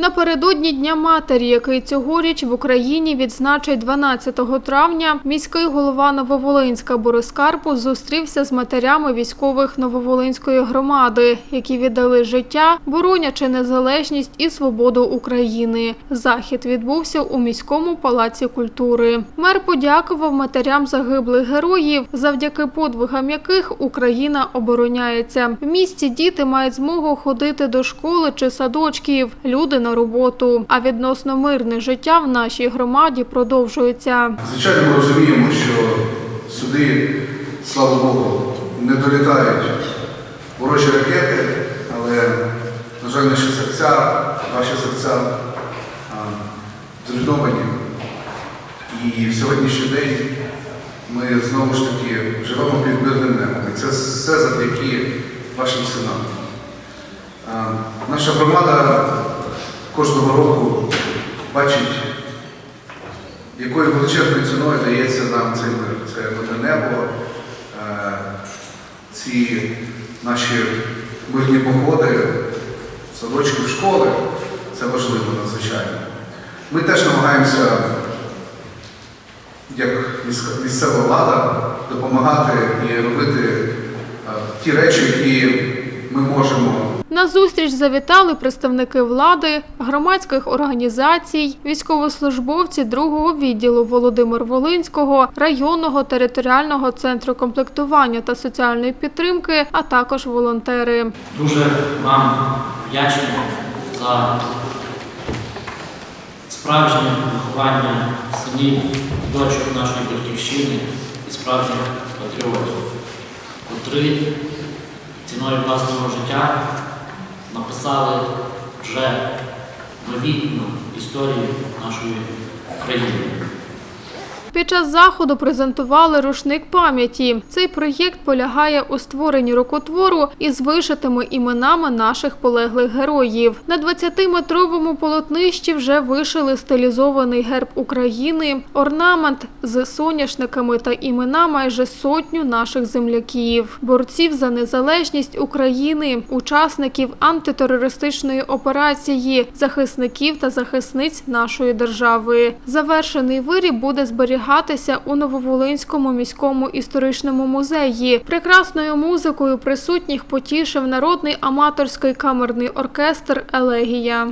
Напередодні Дня матері, який цьогоріч в Україні відзначить 12 травня, міський голова Нововолинська Борис Карпус зустрівся з матерями військових Нововолинської громади, які віддали життя, боронячи незалежність і свободу України. Захід відбувся у міському палаці культури. Мер подякував матерям загиблих героїв, завдяки подвигам яких Україна обороняється. В місті діти мають змогу ходити до школи чи садочків, люди на роботу. А відносно мирне життя в нашій громаді продовжується. Звичайно, ми розуміємо, що сюди, слава Богу, не долітають ворожі ракети, але, на жаль, наші серця, ваші серця зруйновані. І в сьогоднішній день ми знову ж таки живемо під мирним небом. І це все завдяки вашим синам. Наша громада кожного року бачить якою величезною ціною дається нам цей мир. Це мирне небо, е, ці наші мирні походи, садочки в школи. Це важливо надзвичайно. Ми теж намагаємося, як місцева влада, допомагати і робити е, ті речі, які ми можемо На зустріч завітали представники влади, громадських організацій, військовослужбовці другого відділу Володимир Волинського, районного територіального центру комплектування та соціальної підтримки, а також волонтери. Дуже вам вдячні за справжнє виховання синів, дочок нашої батьківщини і справжніх патріотів, котрі ціною власного життя написали вже новітню історію нашої країни. Під час заходу презентували рушник пам'яті. Цей проєкт полягає у створенні рукотвору із вишитими іменами наших полеглих героїв. На 20-метровому полотнищі вже вишили стилізований герб України, орнамент з соняшниками та імена майже сотню наших земляків, борців за незалежність України, учасників антитерористичної операції, захисників та захисниць нашої держави. Завершений виріб буде зберігатися у Нововолинському міському історичному музеї. Прекрасною музикою присутніх потішив народний аматорський камерний оркестр Елегія.